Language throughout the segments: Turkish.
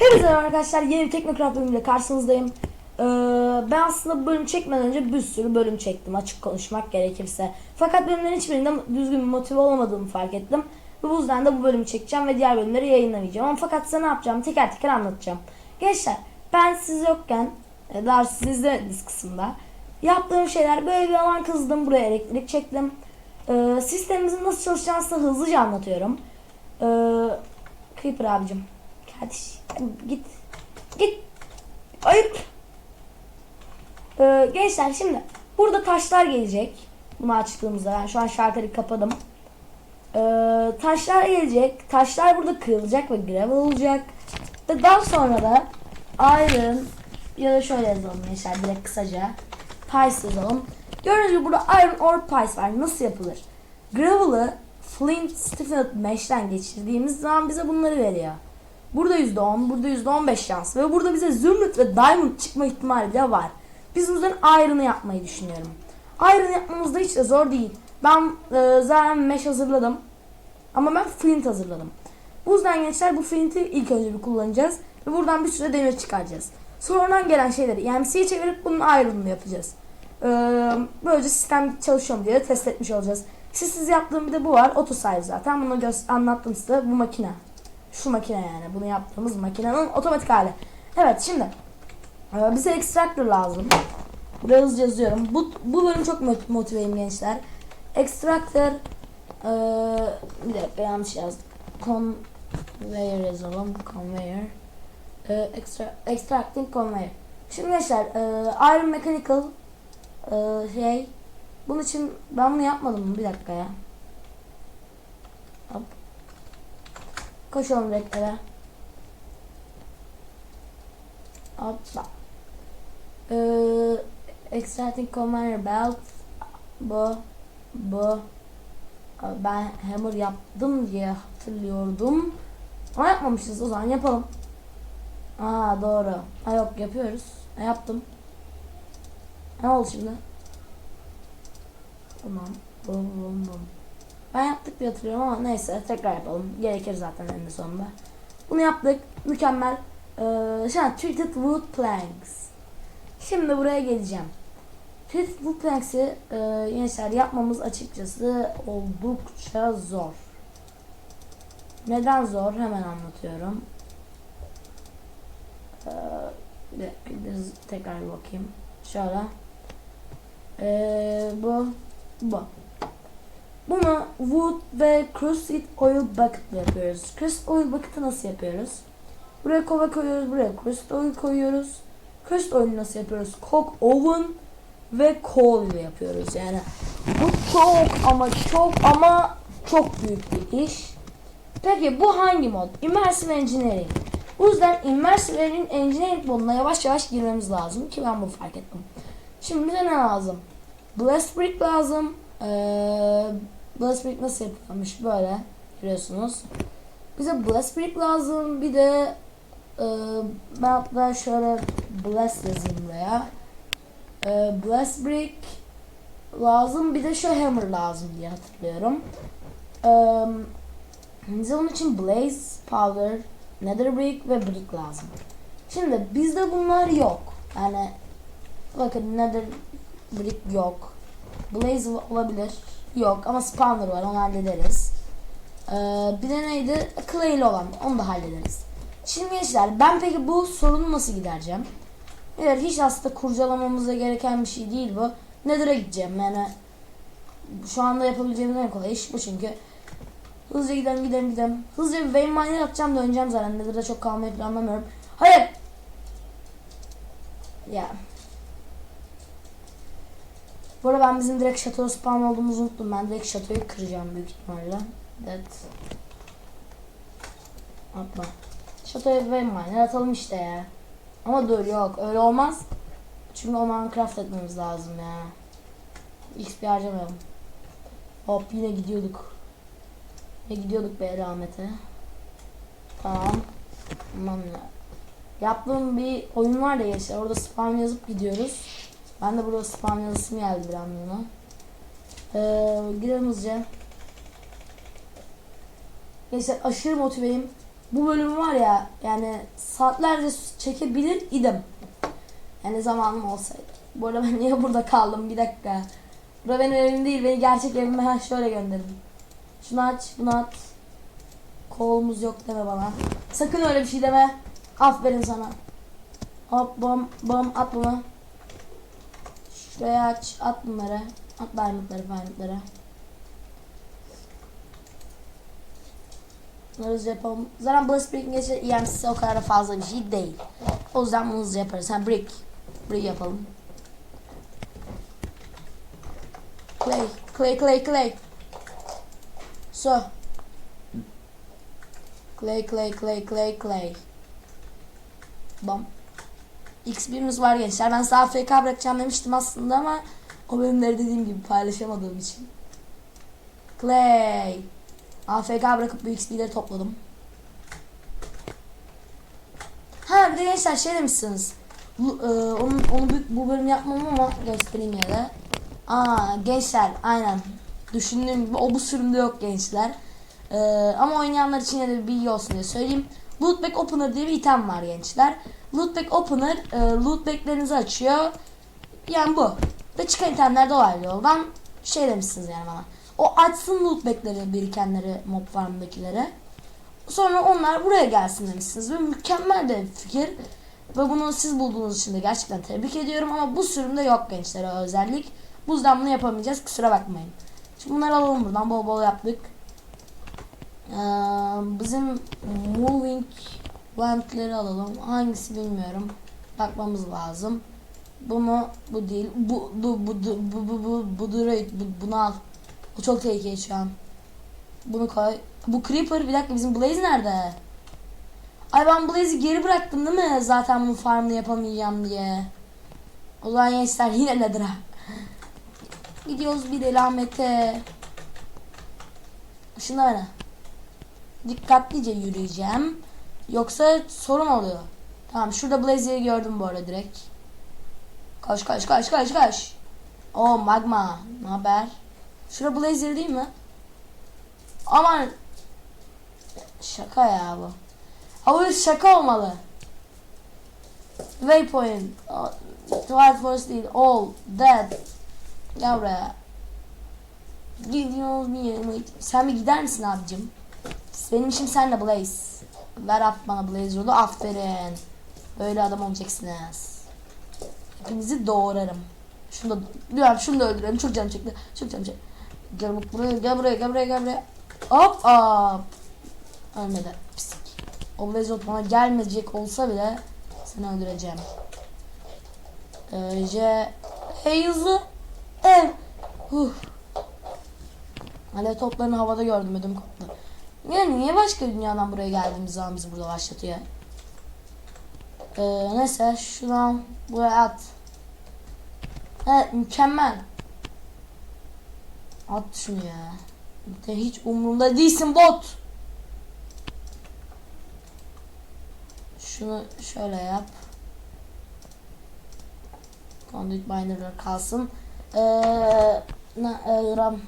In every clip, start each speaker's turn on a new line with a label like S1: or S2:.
S1: Merhaba arkadaşlar yeni bir Teknokraft bölümüyle karşınızdayım. Ee, ben aslında bölüm çekmeden önce bir sürü bölüm çektim açık konuşmak gerekirse. Fakat bölümlerin hiçbirinde düzgün bir motive olamadığımı fark ettim. Ve bu yüzden de bu bölümü çekeceğim ve diğer bölümleri yayınlamayacağım. Ama fakat size ne yapacağım teker teker anlatacağım. Gençler ben siz yokken e, daha siz izlemediğiniz kısımda yaptığım şeyler böyle bir alan kızdım buraya elektrik çektim. Ee, sistemimizin nasıl çalışacağını hızlıca anlatıyorum. Ee, Creeper abicim. Kardeş git. Git. Hayır. Ee, gençler şimdi burada taşlar gelecek. Bunu açtığımızda ben şu an şalteri kapadım. Ee, taşlar gelecek. Taşlar burada kırılacak ve gravel olacak. Ve daha sonra da iron ya da şöyle yazalım gençler direkt kısaca. Pies yazalım. Gördüğünüz gibi burada iron ore pies var. Nasıl yapılır? Gravel'ı flint stiffened mesh'ten geçirdiğimiz zaman bize bunları veriyor. Burada %10, burada %15 şans ve burada bize zümrüt ve diamond çıkma ihtimali de var. Biz bu yüzden iron'ı yapmayı düşünüyorum. Iron yapmamız da hiç de zor değil. Ben e, zaten mesh hazırladım. Ama ben flint hazırladım. Bu yüzden gençler bu flinti ilk önce bir kullanacağız. Ve buradan bir sürü demir çıkaracağız. Sonradan gelen şeyleri EMC'ye çevirip bunun iron'ını yapacağız. Ee, böylece sistem çalışıyor mu diye test etmiş olacağız. Sizsiz yaptığım bir de bu var. Otosave zaten. Bunu anlattım size. Bu makine. Şu makine yani. Bunu yaptığımız makinenin otomatik hali. Evet şimdi. e, Bize extractor lazım. Buraya hızlıca yazıyorum. Bu, bu bölüm çok mot- motiveyim gençler. Extractor e, bir dakika yanlış yazdım. Conveyor yazalım. Conveyor. E, extra, extracting conveyor. Şimdi gençler e, Iron Mechanical e, şey bunun için ben bunu yapmadım mı? Bir dakika ya. Koşalım reklere. Hoppa. Ee, extracting conveyor belt. Bu. Bu. Ben hammer yaptım diye hatırlıyordum. Ama yapmamışız o zaman yapalım. Aa doğru. Ha yok yapıyoruz. Ha, yaptım. Ne oldu şimdi? Tamam. Bum bum bum. Ben yaptık diye hatırlıyorum ama neyse tekrar yapalım. Gerekir zaten en sonunda. Bunu yaptık. Mükemmel. Ee, şu an treated wood planks. Şimdi buraya geleceğim. Treated wood planks'i e, gençler yapmamız açıkçası oldukça zor. Neden zor? Hemen anlatıyorum. Ee, bir dakika, tekrar bakayım. Şöyle. Ee, bu bu. Bunu wood ve crusted oil bucket yapıyoruz. Crusted oil bucket'ı nasıl yapıyoruz? Buraya kova koyuyoruz, buraya crusted oil koyuyoruz. Crusted oil nasıl yapıyoruz? Coke oven ve coal ile yapıyoruz. Yani bu çok ama çok ama çok büyük bir iş. Peki bu hangi mod? Immersive Engineering. Bu yüzden Immersive Engineering moduna yavaş yavaş girmemiz lazım ki ben bunu fark ettim. Şimdi bize ne lazım? Blast Brick lazım. Ee, Blast Brick nasıl yapılmış? Böyle görüyorsunuz. Bize Blast Brick lazım. Bir de e, ben hatta şöyle Blast yazayım buraya. E, Blast Brick lazım. Bir de şu Hammer lazım diye hatırlıyorum. E, bize onun için Blaze, Powder, Nether Brick ve Brick lazım. Şimdi bizde bunlar yok. Yani bakın Nether Brick yok. Blaze olabilir. Yok ama spawner var onu hallederiz. Ee, bir de neydi? Clay'li olan onu da hallederiz. Şimdi gençler ben peki bu sorunu nasıl gidereceğim? Evet hiç aslında kurcalamamıza gereken bir şey değil bu. Nether'a gideceğim yani. Şu anda yapabileceğimiz en kolay iş bu çünkü. Hızlıca gidelim gidelim gidelim. Hızlıca bir vein miner yapacağım döneceğim zaten. Nether'da çok kalmayı planlamıyorum. Hayır. Ya. Bu arada ben bizim direkt şato spawn olduğumuzu unuttum. Ben direkt şatoyu kıracağım büyük ihtimalle. Evet. Atma. Şatoya ve miner atalım işte ya. Ama dur yok öyle olmaz. Çünkü o Minecraft etmemiz lazım ya. XP harcamayalım. Hop yine gidiyorduk. Yine gidiyorduk be rahmete. Tamam. Aman ya. Yaptığım bir oyun var ya işte orada spam yazıp gidiyoruz. Ben de burada spam yazısım geldi bir anlığına. Ee, gidelim hızlıca. Neyse aşırı motiveyim. bu bölüm var ya yani saatlerce çekebilir idim. Yani zamanım olsaydı. Bu arada ben niye burada kaldım? Bir dakika. Bura benim evim değil. Beni gerçek evime ha şöyle gönderin. Şunu aç, bunu at. Kolumuz yok deme bana. Sakın öyle bir şey deme. Aferin sana. Hop bam bam at bunu. Şuraya aç, at bunları. At diamondları, diamondları. Bunları hızlı yapalım. Zaten Blast Break'in geçe EMC'si o kadar da fazla bir şey değil. O yüzden bunu hızlı yaparız. Sen Brick. Brick yapalım. Clay, clay, clay, clay. So. Clay, clay, clay, clay, clay. Bam. X1'imiz var gençler. Ben size AFK bırakacağım demiştim aslında ama o bölümleri dediğim gibi paylaşamadığım için. Clay. AFK bırakıp bu XP'leri topladım. Ha bir de gençler şey demişsiniz. Bu, e, onu, onu bu, bu bölüm yapmam ama göstereyim ya da. Aa gençler aynen. Düşündüğüm gibi o bu sürümde yok gençler. E, ama oynayanlar için de bir bilgi olsun diye söyleyeyim. Lootback Opener diye bir item var gençler. Lootback Opener e, lootbacklerinizi açıyor. Yani bu. Ve çıkan itemler dolaylı yoldan şey demişsiniz yani bana. O açsın lootbackleri birikenleri mob farm'dakilere. Sonra onlar buraya gelsin demişsiniz. Ve mükemmel de fikir. Ve bunu siz bulduğunuz için de gerçekten tebrik ediyorum. Ama bu sürümde yok gençlere o özellik. Bu yüzden bunu yapamayacağız. Kusura bakmayın. Şimdi bunları alalım buradan. Bol bol yaptık. Ee, bizim moving land'leri alalım. Hangisi bilmiyorum. Bakmamız lazım. Bunu bu değil. Bu bu bu bu bu bu bu bu, bu, bunu al. O çok tehlikeli şu an. Bunu koy. Bu Creeper bir dakika bizim Blaze nerede? Ay ben Blaze'i geri bıraktım değil mi? Zaten bu farmını yapamayacağım diye. O zaman gençler yine ha? Gidiyoruz bir elamete. Şuna ne? Dikkatlice yürüyeceğim. Yoksa sorun oluyor. Tamam şurada Blaze'i gördüm bu arada direkt. Koş koş koş koş koş. O magma. Ne haber? Şura Blazer değil mi? Aman. Şaka ya bu. Bu şaka olmalı. Waypoint. Twilight Forest değil. All. Dead. Gel buraya. Gidiyoruz Sen bir gider misin abicim? Benim işim senle Blaze. Ver at bana Blaze yolu. Aferin. Böyle adam olacaksınız. Hepinizi doğrarım. Şunu da, ya şunu da öldürelim. Çok canım çekti. Çok canım çekti. Gel buraya, gel buraya, gel buraya, gel buraya. Hop hop. Ölmedi. Pislik. O Blaze bana gelmeyecek olsa bile seni öldüreceğim. Önce hızlı ev. Huh. Alev toplarını havada gördüm ödüm koptu. Yani niye başka dünyadan buraya geldiğimiz zaman bizi burada başlatıyor? Ee, neyse şuradan buraya at. Evet mükemmel. At şunu ya. Sen hiç umurumda değilsin bot. Şunu şöyle yap. Conduit binder'lar kalsın. Ee, ne, e, ram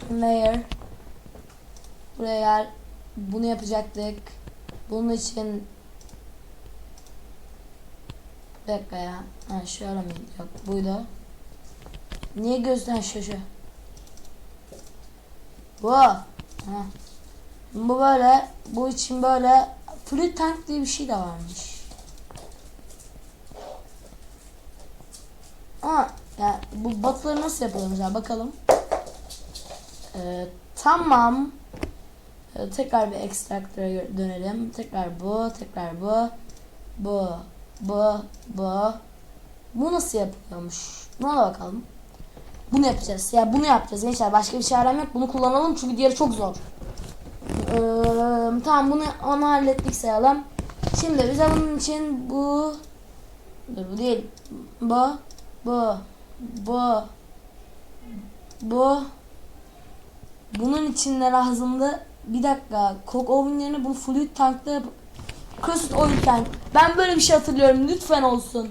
S1: conveyor. Buraya. Bunu yapacaktık. Bunun için bir dakika ya. Ha şöyle mi? Yok buydu. Niye gözden şu? Bu. Ha. Bu böyle. Bu için böyle. Fluid tank diye bir şey de varmış. Ama ya bu batları nasıl yapılıyor mesela bakalım. Ee, tamam. Ee, tekrar bir extractor'a dönelim. Tekrar bu, tekrar bu. Bu, bu, bu. Bu nasıl yapılıyormuş? Buna da bakalım. Bunu yapacağız. Ya bunu yapacağız gençler. Başka bir şey aram yok. Bunu kullanalım çünkü diğeri çok zor. Ee, tamam bunu onu hallettik sayalım. Şimdi bize bunun için bu Dur bu değil. Bu bu bu bu bunun için ne lazımdı? Bir dakika. Kok oven yerine bunu fluid tankta yap oil tank. Ben böyle bir şey hatırlıyorum. Lütfen olsun.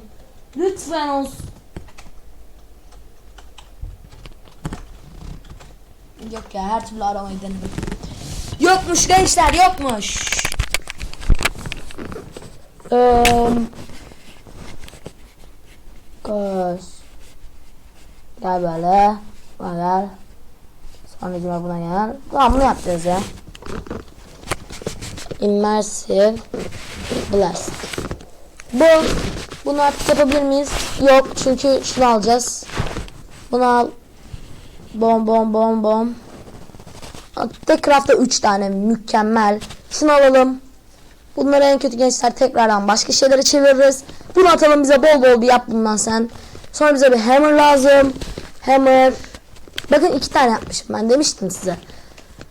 S1: Lütfen olsun. Yok ya her türlü aramayı denedim. Yokmuş gençler yokmuş. Um, Göz. Gel böyle. Gel. Sonra buna gel. Tamam bunu yapacağız ya. Immersive Blast. Bu. Bunu artık yapabilir miyiz? Yok çünkü şunu alacağız. Bunu al. Bom bom bom bom. Techcraft'ta 3 tane mükemmel. Şunu alalım. Bunları en kötü gençler tekrardan başka şeylere çeviririz. Bunu atalım bize bol bol bir yap bundan sen. Sonra bize bir hammer lazım. Hammer. Bakın iki tane yapmışım ben demiştim size.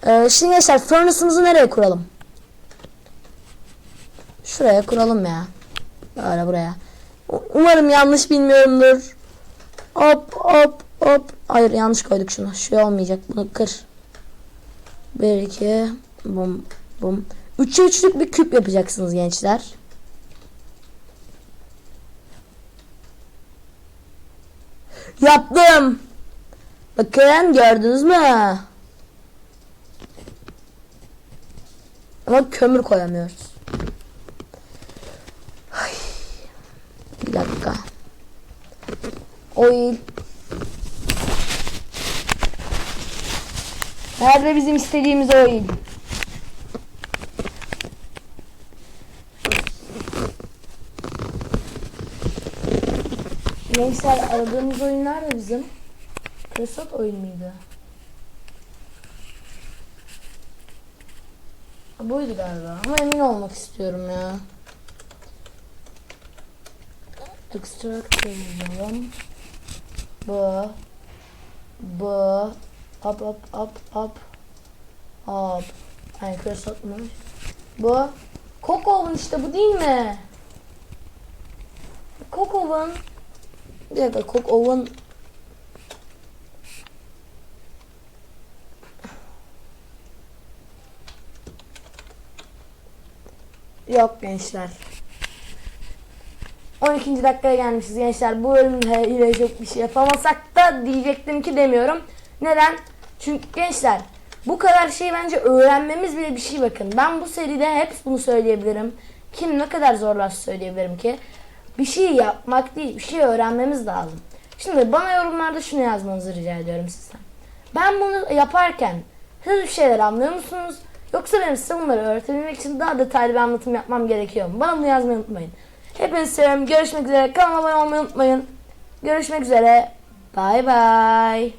S1: Ee, şimdi gençler furnace'ımızı nereye kuralım? Şuraya kuralım ya. Böyle buraya. Umarım yanlış bilmiyorumdur. Hop hop hop. Hayır yanlış koyduk şunu. Şey olmayacak. Bunu kır. 1 2 bum bum. 3'e 3'lük bir küp yapacaksınız gençler. Yaptım. Bakın gördünüz mü? Ama kömür koyamıyoruz. Ay. Bir dakika. Oil. Nerede bizim istediğimiz oil? Gençler aradığımız oyun nerede bizim? Crescent oyun muydu? Buydu galiba ama emin olmak istiyorum ya. Extract yazalım. Bu. Bu. Up up up up. Up. Ay Crescent mı? Bu. Coco'nun işte bu değil mi? Coco'nun bir dakika Cook Yok gençler. 12. dakikaya gelmişiz gençler. Bu bölümde yine çok bir şey yapamasak da diyecektim ki demiyorum. Neden? Çünkü gençler bu kadar şey bence öğrenmemiz bile bir şey bakın. Ben bu seride hep bunu söyleyebilirim. Kim ne kadar zorlarsa söyleyebilirim ki bir şey yapmak değil, bir şey öğrenmemiz lazım. Şimdi bana yorumlarda şunu yazmanızı rica ediyorum sizden. Ben bunu yaparken siz bir şeyler anlıyor musunuz? Yoksa benim size bunları öğretebilmek için daha detaylı bir anlatım yapmam gerekiyor? Bana bunu yazmayı unutmayın. Hepinizi seviyorum. Görüşmek üzere. Kanalıma abone olmayı unutmayın. Görüşmek üzere. Bay bay.